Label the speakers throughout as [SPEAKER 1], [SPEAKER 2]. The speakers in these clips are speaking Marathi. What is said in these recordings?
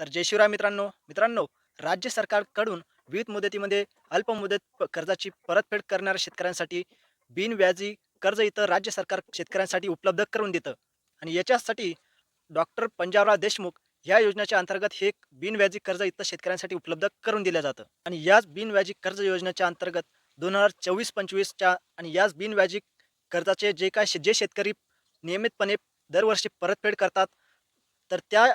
[SPEAKER 1] तर जय शिवराय मित्रांनो. मित्रांनो राज्य सरकारकडून विविध मुदतीमध्ये अल्पमुदत कर्जाची परतफेड करणाऱ्या शेतकऱ्यांसाठी बिनव्याजी कर्ज इथं राज्य सरकार शेतकऱ्यांसाठी उपलब्ध करून देतं. आणि याच्यासाठी डॉक्टर पंजाबराव देशमुख या योजनेच्या अंतर्गत हे बिनव्याजी कर्ज इथं शेतकऱ्यांसाठी उपलब्ध करून दिलं जातं. आणि याच बिनव्याजी कर्ज योजनेच्या अंतर्गत दोन हजार चोवीस पंचवीसच्या आणि याच बिनव्याजी कर्जाचे जे काय शे- जे शेतकरी नियमितपणे दरवर्षी परतफेड करतात तर त्या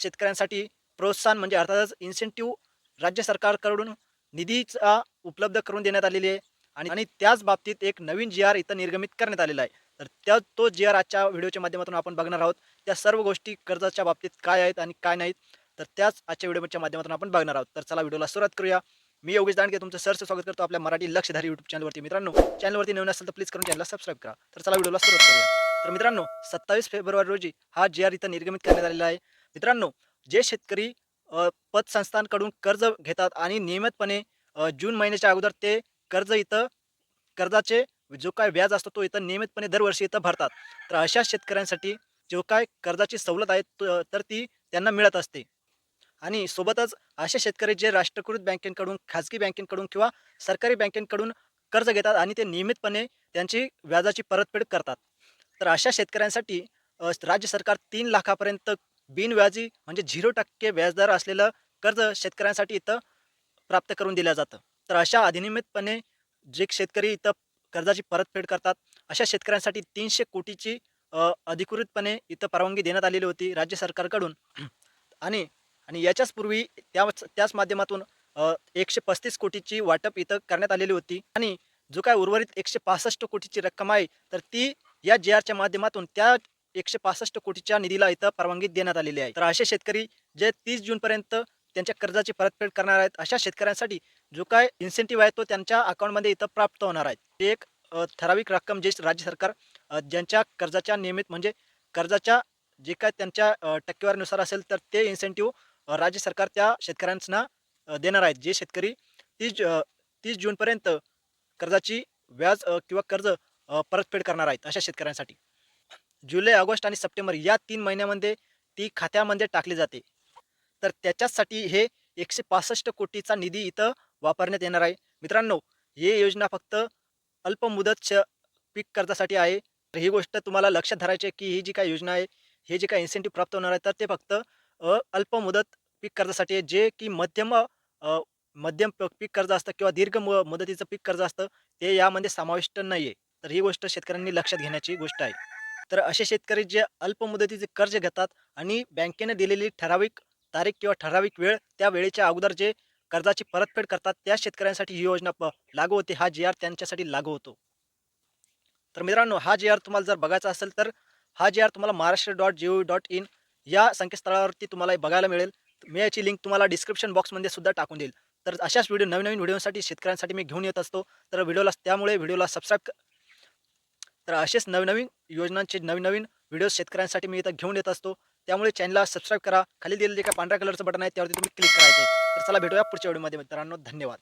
[SPEAKER 1] शेतकऱ्यांसाठी प्रोत्साहन म्हणजे अर्थातच इन्सेंटिव्ह राज्य सरकारकडून निधीचा उपलब्ध करून देण्यात आलेली आहे. आणि आणि त्याच बाबतीत एक नवीन जी आर इथं निर्गमित करण्यात आलेला आहे. तर त्या तो जी आर आजच्या व्हिडिओच्या माध्यमातून आपण बघणार आहोत. त्या सर्व गोष्टी कर्जाच्या बाबतीत काय आहेत आणि काय नाहीत तर त्याच आजच्या व्हिडिओच्या माध्यमातून आपण बघणार आहोत. तर चला व्हिडिओला सुरुवात करूया. मी योगेश दांडके तुमचं सरचं स्वागत करतो आपल्या मराठी लक्षधारी युट्यूब चॅनलवरती मित्रांनो चॅनलवरती नवीन असेल तर प्लीज करून चॅनलला सबस्क्राईब करा. तर चला व्हिडिओला सुरुवात करूया. तर मित्रांनो सत्तावीस फेब्रुवारी रोजी हा जी आर इथं निर्गमित करण्यात आलेला आहे. मित्रांनो जे शेतकरी पतसंस्थांकडून कर्ज घेतात आणि नियमितपणे जून महिन्याच्या अगोदर ते कर्ज इथं कर्जाचे जो काय व्याज असतो तो इथं नियमितपणे दरवर्षी इथं भरतात. तर अशा शेतकऱ्यांसाठी जो काय कर्जाची सवलत आहे तर ती त्यांना मिळत असते. आणि सोबतच असे शेतकरी जे राष्ट्रीयकृत बँकेकडून खाजगी बँकेकडून किंवा सरकारी बँकेकडून कर्ज घेतात आणि ते नियमितपणे त्यांची व्याजाची परतफेड करतात. तर अशा शेतकऱ्यांसाठी राज्य सरकार तीन लाखापर्यंत बिनव्याजी म्हणजे झिरो टक्के व्याजदर असलेलं कर्ज शेतकऱ्यांसाठी इथं प्राप्त करून दिलं जातं. तर अशा अधिनियमितपणे जे शेतकरी इथं कर्जाची परतफेड करतात अशा शेतकऱ्यांसाठी तीनशे कोटीची अधिकृतपणे इथं परवानगी देण्यात आलेली होती राज्य सरकारकडून. आणि आणि याच्याच पूर्वी त्याच त्याच माध्यमातून एकशे पस्तीस कोटीची वाटप इथं करण्यात आलेली होती. आणि जो काय उर्वरित एकशे पासष्ट कोटीची रक्कम आहे तर ती या जे आरच्या माध्यमातून त्या एकशे पासष्ट कोटीच्या निधीला इथं परवानगी देण्यात आलेली आहे. तर असे शेतकरी जे तीस जूनपर्यंत त्यांच्या कर्जाची परतफेड करणार आहेत अशा शेतकऱ्यांसाठी जो काय इन्सेंटिव्ह आहे तो त्यांच्या अकाउंटमध्ये इथं प्राप्त होणार आहे. ते एक ठराविक रक्कम जे राज्य सरकार ज्यांच्या कर्जाच्या नियमित म्हणजे कर्जाच्या जे काय त्यांच्या टक्केवारीनुसार असेल तर ते इन्सेंटिव्ह राज्य सरकार त्या शेतकऱ्यांना देणार आहेत. जे शेतकरी तीस तीस जूनपर्यंत कर्जाची व्याज किंवा कर्ज परतफेड करणार आहेत अशा शेतकऱ्यांसाठी. जुलै ऑगस्ट आणि सप्टेंबर या तीन महिन्यामध्ये ती खात्यामध्ये टाकली जाते. तर त्याच्यासाठी हे एकशे पासष्ट कोटीचा निधी इथं वापरण्यात येणार आहे. मित्रांनो ही योजना फक्त अल्पमुदत श पीक कर्जासाठी आहे. तर ही गोष्ट तुम्हाला लक्षात धरायची आहे की ही जी काय योजना आहे हे जे काय इन्सेंटिव्ह प्राप्त होणार आहे तर ते फक्त अल्पमुदत पीक कर्जासाठी आहे. जे की मध्यम मध्यम प- पीक कर्ज असतं किंवा दीर्घ मु मुदतीचं पीक कर्ज असतं ते यामध्ये समाविष्ट नाही आहे तर ही गोष्ट शेतकऱ्यांनी लक्षात घेण्याची गोष्ट आहे. तर असे शेतकरी जे अल्पमुदतीचे कर्ज घेतात आणि बँकेने दिलेली ठराविक तारीख किंवा ठराविक वेळ त्या वेळेच्या अगोदर जे कर्जाची परतफेड करतात त्या शेतकऱ्यांसाठी ही योजना प लागू होते. हा जी आर त्यांच्यासाठी लागू होतो. तर मित्रांनो हा जी आर तुम्हाला जर बघायचा असेल तर हा जी आर तुम्हाला Maharashtra dot G O dot in या संकेतस्थळावरती तुम्हाला बघायला मिळेल. मी याची लिंक तुम्हाला डिस्क्रिप्शन बॉक्समध्ये सुद्धा टाकून देईल. तर अशाच व्हिडिओ नवीन नवीन व्हिडिओसाठी शेतकऱ्यांसाठी मी घेऊन येत असतो. तर व्हिडिओला त्यामुळे व्हिडिओला सबस्क्राईब तर असेच नवनवीन योजनांचे नवीन नवीन व्हिडिओ शेतकऱ्यांसाठी मी इथं घेऊन येत असतो. त्यामुळे चॅनलला सबस्क्राईब करा. खाली दिलेलं जे काय पांढऱ्या कलरचं बटन आहे त्यावरती तुम्ही क्लिक करायचं आहे. तर चला भेटूया पुढच्या व्हिडिओमध्ये मित्रांनो धन्यवाद.